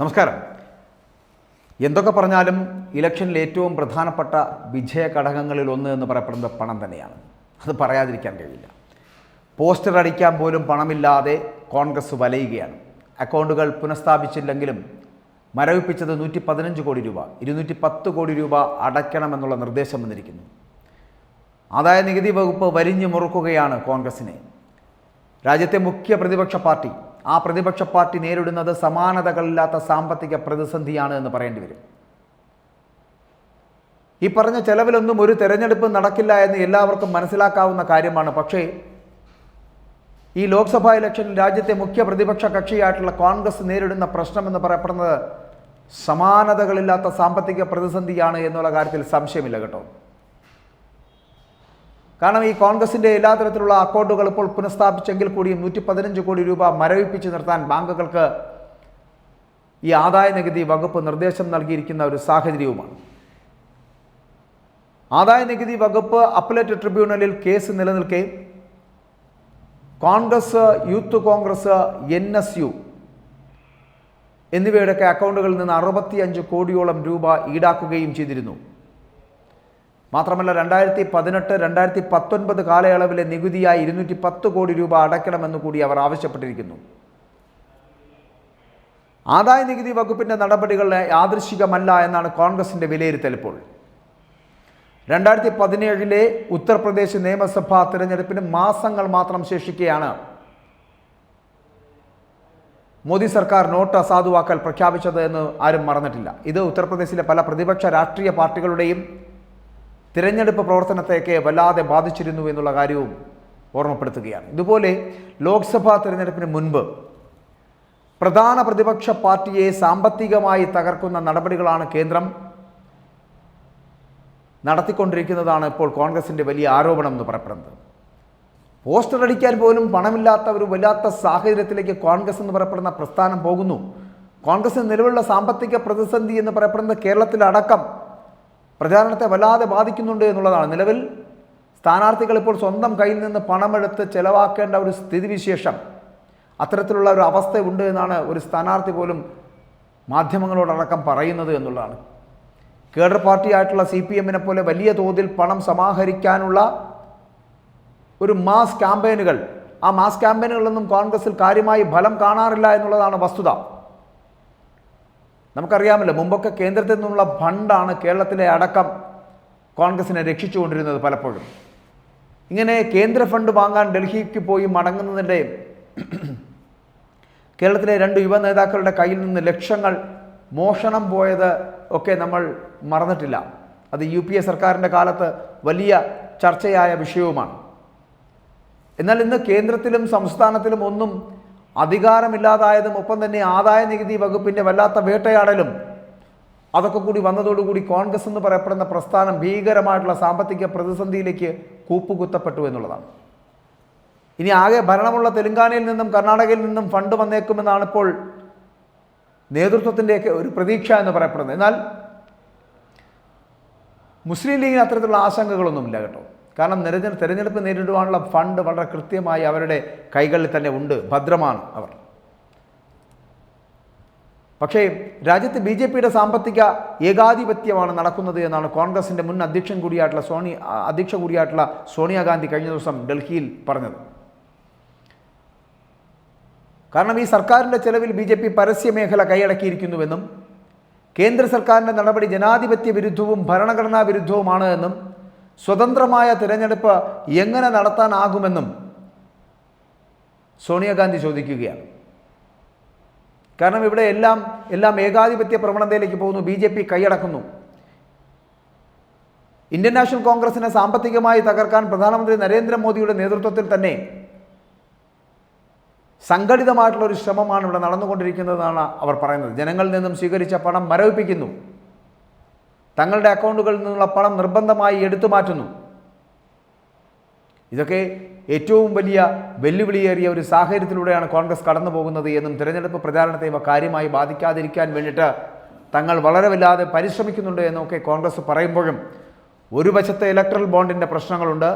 നമസ്കാരം. എന്തൊക്കെ പറഞ്ഞാലും ഇലക്ഷനിൽ ഏറ്റവും പ്രധാനപ്പെട്ട വിജയ ഘടകങ്ങളിൽ ഒന്ന് എന്ന് പറയപ്പെടുന്നത് പണം തന്നെയാണ്. അത് പറയാതിരിക്കാൻ കഴിയില്ല. പോസ്റ്റർ അടിക്കാൻ പോലും പണമില്ലാതെ കോൺഗ്രസ് വലയുകയാണ്. അക്കൗണ്ടുകൾ പുനഃസ്ഥാപിച്ചില്ലെങ്കിലും മരവിപ്പിച്ചത് നൂറ്റി പതിനഞ്ച് കോടി രൂപ ഇരുന്നൂറ്റി പത്ത് കോടി രൂപ അടയ്ക്കണമെന്നുള്ള നിർദ്ദേശം വന്നിരിക്കുന്നു. ആദായ നികുതി വകുപ്പ് വരിഞ്ഞു മുറുക്കുകയാണ് കോൺഗ്രസിനെ. രാജ്യത്തെ മുഖ്യ പ്രതിപക്ഷ പാർട്ടി ആ പ്രതിപക്ഷ പാർട്ടി നേരിടുന്നത് സമാനതകളില്ലാത്ത സാമ്പത്തിക പ്രതിസന്ധിയാണ് എന്ന് പറയേണ്ടി വരും. ഈ പറഞ്ഞ ചെലവിലൊന്നും ഒരു തെരഞ്ഞെടുപ്പ് നടക്കില്ല എന്ന് എല്ലാവർക്കും മനസ്സിലാക്കാവുന്ന കാര്യമാണ്. പക്ഷേ ഈ ലോക്സഭാ ഇലക്ഷനിൽ രാജ്യത്തെ മുഖ്യ പ്രതിപക്ഷ കക്ഷിയായിട്ടുള്ള കോൺഗ്രസ് നേരിടുന്ന പ്രശ്നമെന്ന് പറയപ്പെടുന്നത് സമാനതകളില്ലാത്ത സാമ്പത്തിക പ്രതിസന്ധിയാണ് എന്നുള്ള കാര്യത്തിൽ സംശയമില്ല കേട്ടോ. കാരണം ഈ കോൺഗ്രസിന്റെ എല്ലാ തരത്തിലുള്ള അക്കൗണ്ടുകൾ ഇപ്പോൾ പുനഃസ്ഥാപിച്ചെങ്കിൽ കൂടിയും നൂറ്റി പതിനഞ്ച് കോടി രൂപ മരവിപ്പിച്ച് നിർത്താൻ ബാങ്കുകൾക്ക് ഈ ആദായ നികുതി വകുപ്പ് നിർദ്ദേശം നൽകിയിരിക്കുന്ന ഒരു സാഹചര്യവുമാണ്. ആദായ നികുതി വകുപ്പ് അപ്പലേറ്റ് ട്രിബ്യൂണലിൽ കേസ് നിലനിൽക്കെ Congress youth Congress N S U എന്നിവയുടെയൊക്കെ അക്കൗണ്ടുകളിൽ നിന്ന് അറുപത്തിയഞ്ച് കോടിയോളം രൂപ ഈടാക്കുകയും ചെയ്തിരുന്നു. മാത്രമല്ല രണ്ടായിരത്തി പതിനെട്ട് രണ്ടായിരത്തി പത്തൊൻപത് കാലയളവിലെ നികുതിയായി ഇരുന്നൂറ്റി പത്ത് കോടി രൂപ അടയ്ക്കണമെന്ന് കൂടി അവർ ആവശ്യപ്പെട്ടിരിക്കുന്നു. ആദായ നികുതി വകുപ്പിന്റെ നടപടികൾ യാദൃശികമല്ല എന്നാണ് കോൺഗ്രസിന്റെ വിലയിരുത്തൽ ഇപ്പോൾ. രണ്ടായിരത്തി പതിനേഴിലെ ഉത്തർപ്രദേശ് നിയമസഭാ തിരഞ്ഞെടുപ്പിന് മാസങ്ങൾ മാത്രം ശേഷിക്കുകയാണ് മോദി സർക്കാർ നോട്ട് അസാധുവാക്കൽ പ്രഖ്യാപിച്ചത് എന്ന് ആരും മറന്നിട്ടില്ല. ഇത് ഉത്തർപ്രദേശിലെ പല പ്രതിപക്ഷ രാഷ്ട്രീയ പാർട്ടികളുടെയും തിരഞ്ഞെടുപ്പ് പ്രവർത്തനത്തെയൊക്കെ വല്ലാതെ ബാധിച്ചിരുന്നു എന്നുള്ള കാര്യവും ഓർമ്മപ്പെടുത്തുകയാണ്. ഇതുപോലെ ലോക്സഭാ തിരഞ്ഞെടുപ്പിന് മുൻപ് പ്രധാന പ്രതിപക്ഷ പാർട്ടിയെ സാമ്പത്തികമായി തകർക്കുന്ന നടപടികളാണ് കേന്ദ്രം നടത്തിക്കൊണ്ടിരിക്കുന്നതാണ് ഇപ്പോൾ കോൺഗ്രസിന്റെ വലിയ ആരോപണം എന്ന് പറയപ്പെടുന്നത്. പോസ്റ്റർ അടിക്കാൻ പോലും പണമില്ലാത്ത ഒരു വല്ലാത്ത സാഹചര്യത്തിലേക്ക് കോൺഗ്രസ് എന്ന് പറയപ്പെടുന്ന പ്രസ്ഥാനം പോകുന്നു. കോൺഗ്രസിന് നിലവിലുള്ള സാമ്പത്തിക പ്രതിസന്ധി എന്ന് പറയപ്പെടുന്ന കേരളത്തിലടക്കം പ്രചാരണത്തെ വല്ലാതെ ബാധിക്കുന്നുണ്ട് എന്നുള്ളതാണ്. നിലവിൽ സ്ഥാനാർത്ഥികൾ ഇപ്പോൾ സ്വന്തം കയ്യിൽ നിന്ന് പണമെടുത്ത് ചെലവാക്കേണ്ട ഒരു സ്ഥിതിവിശേഷം അത്തരത്തിലുള്ള ഒരു അവസ്ഥയുണ്ട് എന്നാണ് ഒരു സ്ഥാനാർത്ഥി പോലും മാധ്യമങ്ങളോടടക്കം പറയുന്നത് എന്നുള്ളതാണ്. കേഡർ പാർട്ടിയായിട്ടുള്ള സി പി എമ്മിനെ പോലെ വലിയ തോതിൽ പണം സമാഹരിക്കാനുള്ള ഒരു മാസ് ക്യാമ്പയിനുകൾ ആ മാസ് ക്യാമ്പയിനുകളൊന്നും കോൺഗ്രസിൽ കാര്യമായി ഫലം കാണാറില്ല എന്നുള്ളതാണ് വസ്തുത. നമുക്കറിയാമല്ലോ മുമ്പൊക്കെ കേന്ദ്രത്തിൽ നിന്നുള്ള ഫണ്ടാണ് കേരളത്തിലെ അടക്കം കോൺഗ്രസിനെ രക്ഷിച്ചുകൊണ്ടിരുന്നത് പലപ്പോഴും. ഇങ്ങനെ കേന്ദ്ര ഫണ്ട് വാങ്ങാൻ ഡൽഹിക്ക് പോയി മടങ്ങുന്നതിന്റെ കേരളത്തിലെ രണ്ട് യുവ നേതാക്കളുടെ കയ്യിൽ നിന്ന് ലക്ഷങ്ങൾ മോഷണം പോയത് ഒക്കെ നമ്മൾ മറന്നിട്ടില്ല. അത് യു പി എ സർക്കാരിന്റെ കാലത്ത് വലിയ ചർച്ചയായ വിഷയവുമാണ്. എന്നാൽ ഇന്ന് കേന്ദ്രത്തിലും സംസ്ഥാനത്തിലും ഒന്നും അധികാരമില്ലാതായതും ഒപ്പം തന്നെ ആദായ നികുതി വകുപ്പിന്റെ വല്ലാത്ത വേട്ടയാടലും അതൊക്കെ കൂടി വന്നതോടുകൂടി കോൺഗ്രസ് എന്ന് പറയപ്പെടുന്ന പ്രസ്ഥാനം ഭീകരമായിട്ടുള്ള സാമ്പത്തിക പ്രതിസന്ധിയിലേക്ക് കൂപ്പുകുത്തപ്പെട്ടു എന്നുള്ളതാണ്. ഇനി ആകെ ഭരണമുള്ള തെലുങ്കാനയിൽ നിന്നും കർണാടകയിൽ നിന്നും ഫണ്ട് വന്നേക്കുമെന്നാണ് ഇപ്പോൾ നേതൃത്വത്തിന്റെയൊക്കെ ഒരു പ്രതീക്ഷ എന്ന് പറയപ്പെടുന്നത്. എന്നാൽ മുസ്ലിം ലീഗിന് അത്തരത്തിലുള്ള ആശങ്കകളൊന്നുമില്ല കേട്ടോ. കാരണം നിരഞ്ഞ തിരഞ്ഞെടുപ്പ് നേരിടുവാനുള്ള ഫണ്ട് വളരെ കൃത്യമായി അവരുടെ കൈകളിൽ തന്നെ ഉണ്ട്. ഭദ്രമാണ് അവർ. പക്ഷേ രാജ്യത്ത് ബി ജെ പിയുടെ സാമ്പത്തിക ഏകാധിപത്യമാണ് നടക്കുന്നത് എന്നാണ് കോൺഗ്രസിന്റെ മുൻ അധ്യക്ഷൻ കൂടിയായിട്ടുള്ള സോണി അധ്യക്ഷ കൂടിയായിട്ടുള്ള സോണിയാഗാന്ധി കഴിഞ്ഞ ദിവസം ഡൽഹിയിൽ പറഞ്ഞത്. കാരണം ഈ സർക്കാരിന്റെ ചെലവിൽ ബി ജെ പി പരസ്യമേഖല കൈയടക്കിയിരിക്കുന്നുവെന്നും കേന്ദ്ര സർക്കാരിന്റെ നടപടി ജനാധിപത്യ വിരുദ്ധവും ഭരണഘടനാ വിരുദ്ധവുമാണ് എന്നും സ്വതന്ത്രമായ തിരഞ്ഞെടുപ്പ് എങ്ങനെ നടത്താനാകുമെന്നും സോണിയാഗാന്ധി ചോദിക്കുകയാണ്. കാരണം ഇവിടെ എല്ലാം എല്ലാം ഏകാധിപത്യ പ്രവണതയിലേക്ക് പോകുന്നു. ബി ജെ പി കൈയടക്കുന്നു. ഇന്ത്യൻ നാഷണൽ കോൺഗ്രസിനെ സാമ്പത്തികമായി തകർക്കാൻ പ്രധാനമന്ത്രി നരേന്ദ്രമോദിയുടെ നേതൃത്വത്തിൽ തന്നെ സംഘടിതമായിട്ടുള്ള ഒരു ശ്രമമാണ് ഇവിടെ നടന്നുകൊണ്ടിരിക്കുന്നതെന്നാണ് അവർ പറയുന്നത്. ജനങ്ങളിൽ നിന്നും സ്വീകരിച്ച പണം മരവിപ്പിക്കുന്നു. തങ്ങളുടെ അക്കൗണ്ടുകളിൽ നിന്നുള്ള പണം നിർബന്ധമായി എടുത്തു മാറ്റുന്നു. ഇതൊക്കെ ഏറ്റവും വലിയ വെല്ലുവിളിയേറിയ ഒരു സാഹചര്യത്തിലൂടെയാണ് കോൺഗ്രസ് കടന്നു പോകുന്നത് എന്നും തിരഞ്ഞെടുപ്പ് പ്രചാരണത്തെ ഇവ കാര്യമായി ബാധിക്കാതിരിക്കാൻ വേണ്ടിയിട്ട് തങ്ങൾ വളരെ വല്ലാതെ പരിശ്രമിക്കുന്നുണ്ട് എന്നൊക്കെ കോൺഗ്രസ് പറയുമ്പോഴും ഒരു വശത്തെ ഇലക്ട്രൽ ബോണ്ടിന്റെ പ്രശ്നങ്ങളുണ്ട്.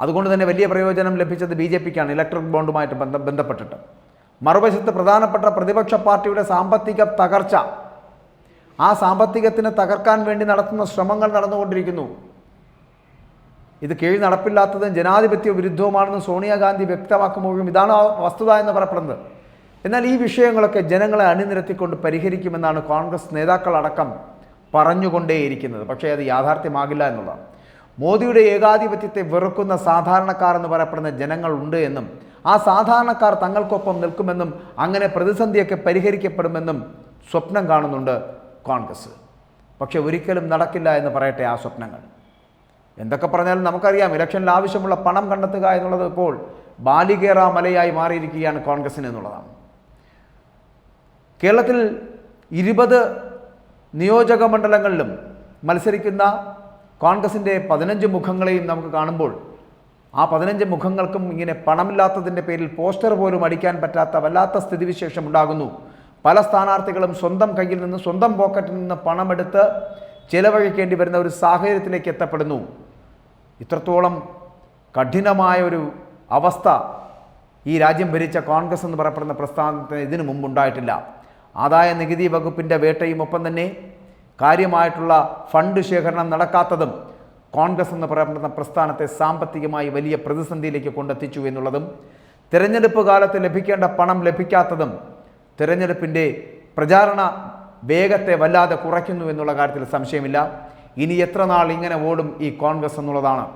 അതുകൊണ്ട് തന്നെ വലിയ പ്രയോജനം ലഭിച്ചത് ബി ജെ പിക്കാണ് ഇലക്ട്രൽ ബോണ്ടുമായിട്ട് ബന്ധ ബന്ധപ്പെട്ടിട്ട്. മറുവശത്ത് പ്രധാനപ്പെട്ട പ്രതിപക്ഷ പാർട്ടിയുടെ സാമ്പത്തിക തകർച്ച ആ സാമ്പത്തികത്തിന് തകർക്കാൻ വേണ്ടി നടത്തുന്ന ശ്രമങ്ങൾ നടന്നുകൊണ്ടിരിക്കുന്നു. ഇത് കീഴ് നടപ്പില്ലാത്തതും ജനാധിപത്യ വിരുദ്ധവുമാണെന്ന് സോണിയാഗാന്ധി വ്യക്തമാക്കുമ്പോഴും ഇതാണ് വസ്തുത എന്ന് പറയപ്പെടുന്നത്. എന്നാൽ ഈ വിഷയങ്ങളൊക്കെ ജനങ്ങളെ അണിനിരത്തിക്കൊണ്ട് പരിഹരിക്കുമെന്നാണ് കോൺഗ്രസ് നേതാക്കളടക്കം പറഞ്ഞുകൊണ്ടേയിരിക്കുന്നത്. പക്ഷേ അത് യാഥാർത്ഥ്യമാകില്ല എന്നുള്ളതാണ്. മോദിയുടെ ഏകാധിപത്യത്തെ വെറുക്കുന്ന സാധാരണക്കാർ എന്ന് പറയപ്പെടുന്ന ജനങ്ങളുണ്ട് എന്നും ആ സാധാരണക്കാർ തങ്ങൾക്കൊപ്പം നിൽക്കുമെന്നും അങ്ങനെ പ്രതിസന്ധിയൊക്കെ പരിഹരിക്കപ്പെടുമെന്നും സ്വപ്നം കാണുന്നുണ്ട് കോൺഗ്രസ്. പക്ഷെ ഒരിക്കലും നടക്കില്ല എന്ന് പറയട്ടെ ആ സ്വപ്നങ്ങൾ. എന്തൊക്കെ പറഞ്ഞാലും നമുക്കറിയാം ഇലക്ഷനിൽ ആവശ്യമുള്ള പണം കണ്ടെത്തുക എന്നുള്ളത് ഇപ്പോൾ ബാലികേറ മലയായി മാറിയിരിക്കുകയാണ് കോൺഗ്രസിന് എന്നുള്ളതാണ്. കേരളത്തിൽ ഇരുപത് നിയോജക മണ്ഡലങ്ങളിലും മത്സരിക്കുന്ന കോൺഗ്രസിന്റെ പതിനഞ്ച് മുഖങ്ങളെയും നമുക്ക് കാണുമ്പോൾ ആ പതിനഞ്ച് മുഖങ്ങൾക്കും ഇങ്ങനെ പണമില്ലാത്തതിന്റെ പേരിൽ പോസ്റ്റർ പോലും അടിക്കാൻ പറ്റാത്ത വല്ലാത്ത സ്ഥിതിവിശേഷം ഉണ്ടാകുന്നു. പല സ്ഥാനാർത്ഥികളും സ്വന്തം കയ്യിൽ നിന്ന് സ്വന്തം പോക്കറ്റിൽ നിന്ന് പണമെടുത്ത് ചിലവഴിക്കേണ്ടി വരുന്ന ഒരു സാഹചര്യത്തിലേക്ക് എത്തപ്പെടുന്നു. ഇത്രത്തോളം കഠിനമായ ഒരു അവസ്ഥ ഈ രാജ്യം ഭരിച്ച കോൺഗ്രസ് എന്ന് പറയപ്പെടുന്ന പ്രസ്ഥാനത്തിന് ഇതിനു മുമ്പുണ്ടായിട്ടില്ല. ആദായ നികുതി വകുപ്പിന്റെ വേട്ടയും ഒപ്പം തന്നെ കാര്യമായിട്ടുള്ള ഫണ്ട് ശേഖരണം നടക്കാത്തതും കോൺഗ്രസ് എന്ന് പറയപ്പെടുന്ന പ്രസ്ഥാനത്തെ സാമ്പത്തികമായി വലിയ പ്രതിസന്ധിയിലേക്ക് കൊണ്ടെത്തിച്ചു എന്നുള്ളതും തിരഞ്ഞെടുപ്പ് കാലത്ത് ലഭിക്കേണ്ട പണം ലഭിക്കാത്തതും തിരഞ്ഞെടുപ്പിന്റെ പ്രചാരണ വേഗത്തെ വല്ലാതെ കുറയ്ക്കുന്നു എന്നുള്ള കാര്യത്തിൽ സംശയമില്ല. ഇനി എത്ര നാൾ ഇങ്ങനെ ഓടും ഈ കോൺഗ്രസ് എന്നുള്ളതാണ്.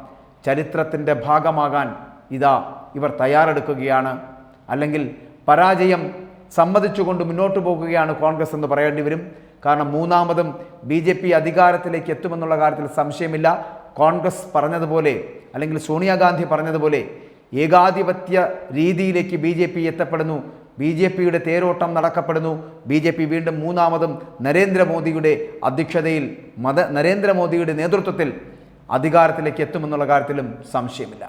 ചരിത്രത്തിന്റെ ഭാഗമാകാൻ ഇതാ ഇവർ തയ്യാറെടുക്കുകയാണ്. അല്ലെങ്കിൽ പരാജയം സമ്മതിച്ചുകൊണ്ട് മുന്നോട്ട് പോകുകയാണ് കോൺഗ്രസ് എന്ന് പറയേണ്ടി വരും. കാരണം മൂന്നാമതും ബി ജെ പി അധികാരത്തിലേക്ക് എത്തുമെന്നുള്ള കാര്യത്തിൽ സംശയമില്ല. കോൺഗ്രസ് പറഞ്ഞതുപോലെ അല്ലെങ്കിൽ സോണിയാഗാന്ധി പറഞ്ഞതുപോലെ ഏകാധിപത്യ രീതിയിലേക്ക് ബി ജെ പി എത്തപ്പെടുന്നു. ബി ജെ പിയുടെ തേരോട്ടം നടക്കപ്പെടുന്നു. ബി ജെ പി വീണ്ടും മൂന്നാമതും നരേന്ദ്രമോദിയുടെ അധ്യക്ഷതയിൽ മത നരേന്ദ്രമോദിയുടെ നേതൃത്വത്തിൽ അധികാരത്തിലേക്ക് എത്തുമെന്നുള്ള കാര്യത്തിലും സംശയമില്ല.